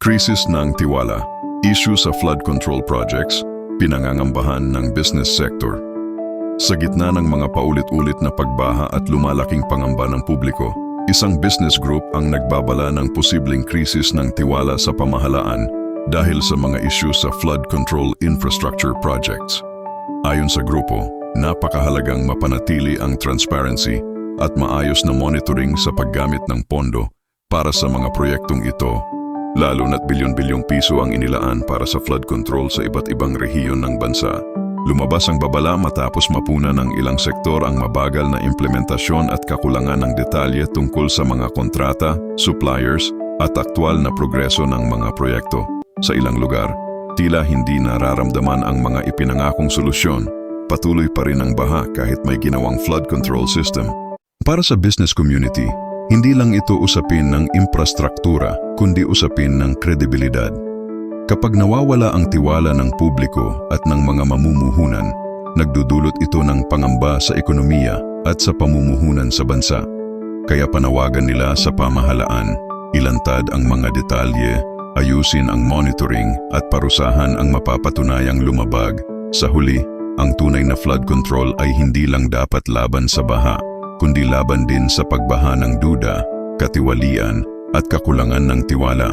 Krisis ng tiwala, issue sa flood control projects, pinangangambahan ng business sector. Sa gitna ng mga paulit-ulit na pagbaha at lumalaking pangamba ng publiko, isang business group ang nagbabala ng posibleng krisis ng tiwala sa pamahalaan dahil sa mga issue sa flood control infrastructure projects. Ayon sa grupo, napakahalagang mapanatili ang transparency at maayos na monitoring sa paggamit ng pondo para sa mga proyektong ito, lalo na't bilyon-bilyong piso ang inilaan para sa flood control sa iba't ibang rehiyon ng bansa. Lumabas ang babala matapos mapuna ng ilang sektor ang mabagal na implementasyon at kakulangan ng detalye tungkol sa mga kontrata, suppliers, at aktwal na progreso ng mga proyekto. Sa ilang lugar, tila hindi nararamdaman ang mga ipinangakong solusyon. Patuloy pa rin ang baha kahit may ginawang flood control system. Para sa business community, hindi lang ito usapin ng infrastruktura, kundi usapin ng kredibilidad. Kapag nawawala ang tiwala ng publiko at ng mga mamumuhunan, nagdudulot ito ng pangamba sa ekonomiya at sa pamumuhunan sa bansa. Kaya panawagan nila sa pamahalaan, ilantad ang mga detalye, ayusin ang monitoring at parusahan ang mapapatunayang lumabag. Sa huli, ang tunay na flood control ay hindi lang dapat laban sa baha, kundi laban din sa pagbaha ng duda, katiwalian at kakulangan ng tiwala.